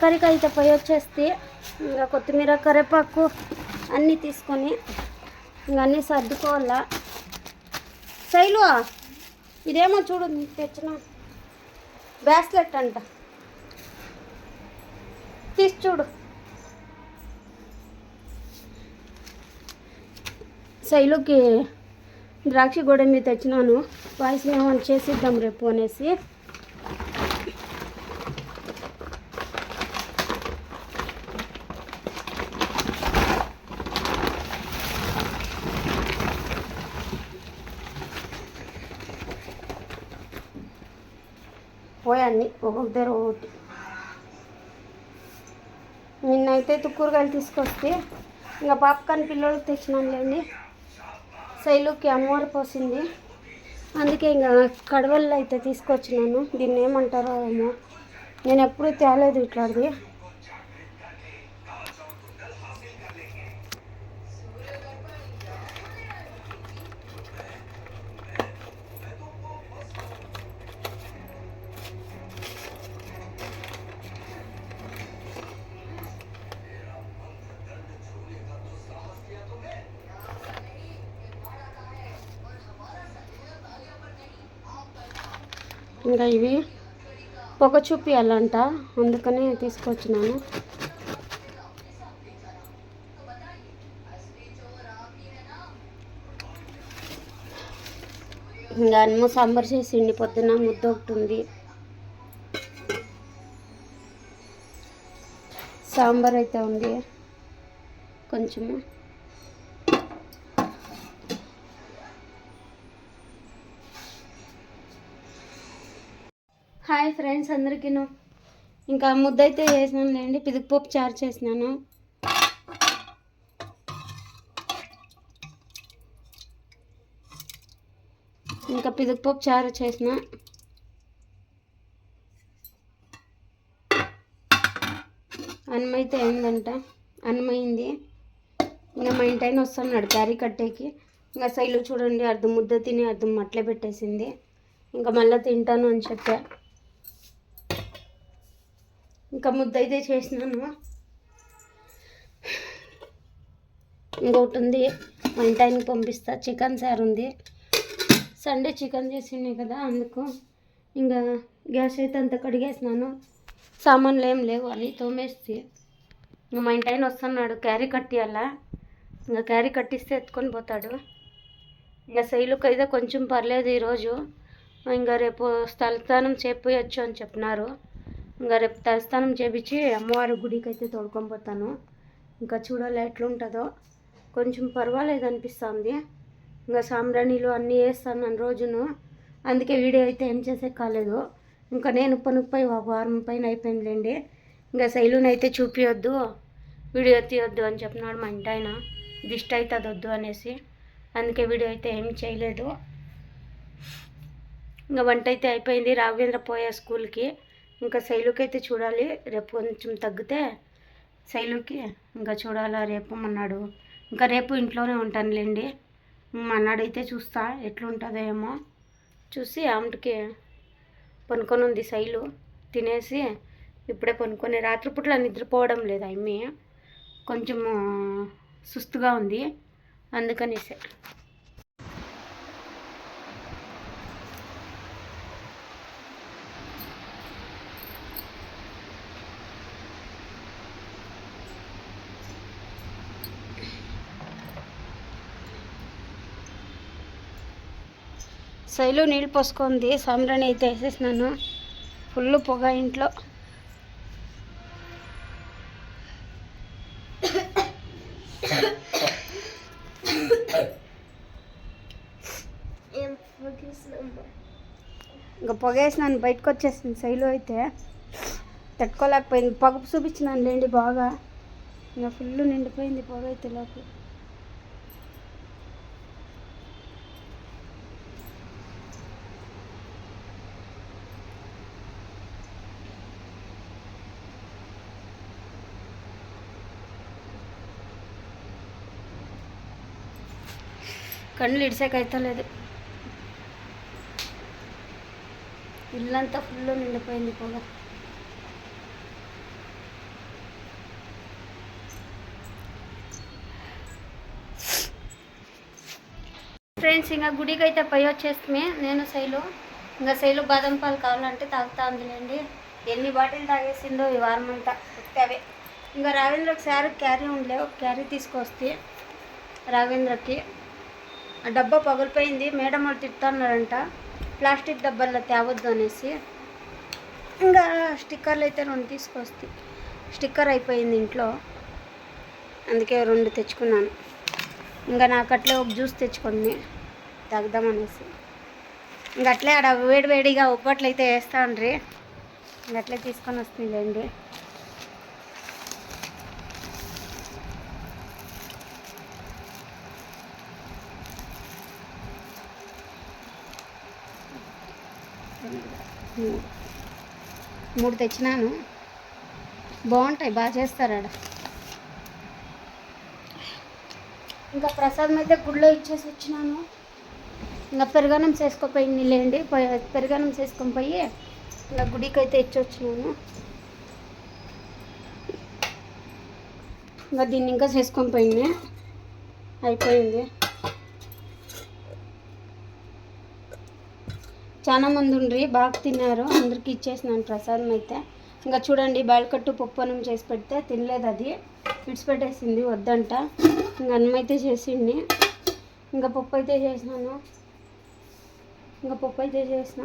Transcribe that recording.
తరకారీకి అయితే పోయి వచ్చేస్తే ఇంకా కొత్తిమీర కరివేపాకు అన్నీ తీసుకొని ఇంకా అన్నీ సర్దుకోవాలా? శైలు ఇదేమో చూడు నీకు తెచ్చిన బ్రాస్లెట్ అంట. తీసి చూడు. శైలుకి ద్రాక్ష గోడమి తెచ్చినాను. వాయిస్ మేము చేసిద్దాం రేపు అనేసి. పోయాన్ని ఒక్కొక్క దగ్గర ఒకటి నిన్నైతే తుక్కూరగాయలు తీసుకొస్తే ఇంకా పాప్కార్న్ పిల్లలకు తెచ్చినానులేండి. శైలుకి అమ్మవారు పోసింది. అందుకే ఇంకా కడవల్లో అయితే తీసుకొచ్చినాను. దీన్ని ఏమంటారో ఏమో. నేను ఎప్పుడూ తేలేదు ఇట్లాంటిది. ఇంకా ఇవి పొగ చూపియాలంట అందుకనే తీసుకొచ్చినాను. ఇంకా అన్నము సాంబార్ చేసిండి పొద్దున ముద్ద ఒకటి ఉంది. సాంబార్ అయితే ఉంది. కొంచెము. హాయ్ ఫ్రెండ్స్ అందరికీను. ఇంకా ముద్ద అయితే చేసినాను లేండి పిదుగుపప్పు చారు చేసినాను. ఇంకా పిదుగుపప్పు చారు చేసిన. అన్నమైతే అయిందంట అన్నమైంది ఇంకా మా ఇంటి ఆయన వస్తున్నాడు క్యారీ కట్టేకి. ఇంకా సైలు చూడండి అర్ధం ముద్ద తిని అర్ధం మట్లే పెట్టేసింది. ఇంకా మళ్ళీ తింటాను అని చెప్పా. ఇంకా ముద్ద అయితే చేసినాను. ఇంకొకటి ఉంది. మా ఇంటి ఆయనకి పంపిస్తా. చికెన్ సార్ ఉంది. సండే చికెన్ చేసిండే కదా అందుకు ఇంకా గ్యాస్ అయితే అంత కడిగేసినాను. సామాన్లు ఏం లేవు అని తోమేస్తే ఇంకా మా ఇంటి ఆయన వస్తున్నాడు క్యారీ కట్టియాలా. ఇంకా క్యారీ కట్టిస్తే ఎత్తుకొని పోతాడు. ఇంకా శైలుకి అయితే కొంచెం పర్లేదు ఈరోజు. ఇంకా రేపు స్థలస్థానం చేపోయొచ్చు అని చెప్పినారు. ఇంకా రేపు తలస్థానం చేపించి అమ్మవారి గుడికి అయితే తోడుకొని పోతాను. ఇంకా చూడాలి ఎట్లుంటుందో. కొంచెం పర్వాలేదు అనిపిస్తుంది. ఇంకా సాంబ్రాణిలు అన్నీ వేస్తాను నన్ను రోజును. అందుకే వీడియో అయితే ఏం చేసే కాలేదు. ఇంకా నేను పనుకుపోయి ఒక వారం పైన అయిపోయిందిలేండి. ఇంకా శైలుని అయితే చూపించొద్దు వీడియో తీయొద్దు అని చెప్పినాడు మా ఇంటి ఆయన. దిష్టి అవుతుంది వద్దు అనేసి. అందుకే వీడియో అయితే ఏం చేయలేదు. ఇంకా వంట అయితే అయిపోయింది. రాఘవేంద్ర పోయా స్కూల్కి. ఇంకా శైలుకి అయితే చూడాలి. రేపు కొంచెం తగ్గితే శైలుకి ఇంకా చూడాలా. రేపు అన్నాడు ఇంకా రేపు ఇంట్లోనే ఉంటానులేండి. మన్నాడైతే చూస్తా ఎట్లుంటుందో ఏమో చూసి ఆమెకి పనుకొని ఉంది శైలు. తినేసి ఇప్పుడే పనుకొని రాత్రిపూట్ల నిద్రపోవడం లేదు అమ్మి కొంచెం సుస్తుగా ఉంది. అందుకనేసే. శైలు నీళ్ళు పోసుకుంది. సాంబ్రాణి అయితే వేసేసినాను. ఫుల్ పొగ ఇంట్లో. ఇంకా పొగ వేసినాను. బయటకు వచ్చేసింది శైలు అయితే. తట్టుకోలేకపోయింది. పొగ చూపించినాను లేండి బాగా. ఇంకా ఫుల్ నిండిపోయింది పొగ అయితే లోపల. కళ్ళు ఇడిసాకైతలేదు ఇల్లంతా ఫుల్ నిండిపోయింది పొగ. ఫ్రెండ్స్ ఇంకా గుడికి అయితే పై వచ్చేస్తే నేను శైలు. ఇంకా శైలు బాదం పాలు కావాలంటే తాగుతా ఉందిలేండి. ఎన్ని బాటిల్ తాగేసిందో ఈ వారం అంతా అవే. ఇంకా రావేంద్ర శారీ క్యారీ ఉండలేవు క్యారీ తీసుకొస్తే రావేంద్రకి. ఆ డబ్బా పగిలిపోయింది మేడం వాళ్ళు తిడుతున్నారంట. ప్లాస్టిక్ డబ్బాల్లో తేవద్దు అనేసి. ఇంకా స్టిక్కర్లు అయితే రెండు తీసుకొస్తే. స్టిక్కర్ అయిపోయింది ఇంట్లో. అందుకే రెండు తెచ్చుకున్నాను. ఇంకా నాకు అట్లే ఒక జ్యూస్ తెచ్చుకొని తాగుదామనేసి ఇంక అట్లే ఆడ వేడి వేడిగా ఉప్పట్లు అయితే వేస్తా ఉండ్రి ఇంక అట్లే తీసుకొని వస్తుందండి మూడు తెచ్చినాను. బాగుంటాయి బాగా చేస్తారాడ ఇంకా ప్రసాదం అయితే గుడిలో ఇచ్చేసి వచ్చినాను. ఇంకా పెరగనం చేసుకోపోయింది లేండి పోయి- చేసుకొని పోయి ఇంకా గుడికి అయితే ఇచ్చొచ్చినాను ఇంకా దీన్ని ఇంకా చేసుకొని పోయింది. అయిపోయింది. చాలా మంది ఉండ్రి బాగా తిన్నారు. అందరికి ఇచ్చేసినాను ప్రసాదం అయితే. ఇంకా చూడండి బయలుకట్టు పప్పు అన్నం చేసి పెడితే తినలేదు అది. విడిచిపెట్టేసింది వద్దంట. ఇంకా అన్నం అయితే చేసింది. ఇంకా పప్పు అయితే చేసినాను. ఇంకా పప్పు అయితే చేసిన.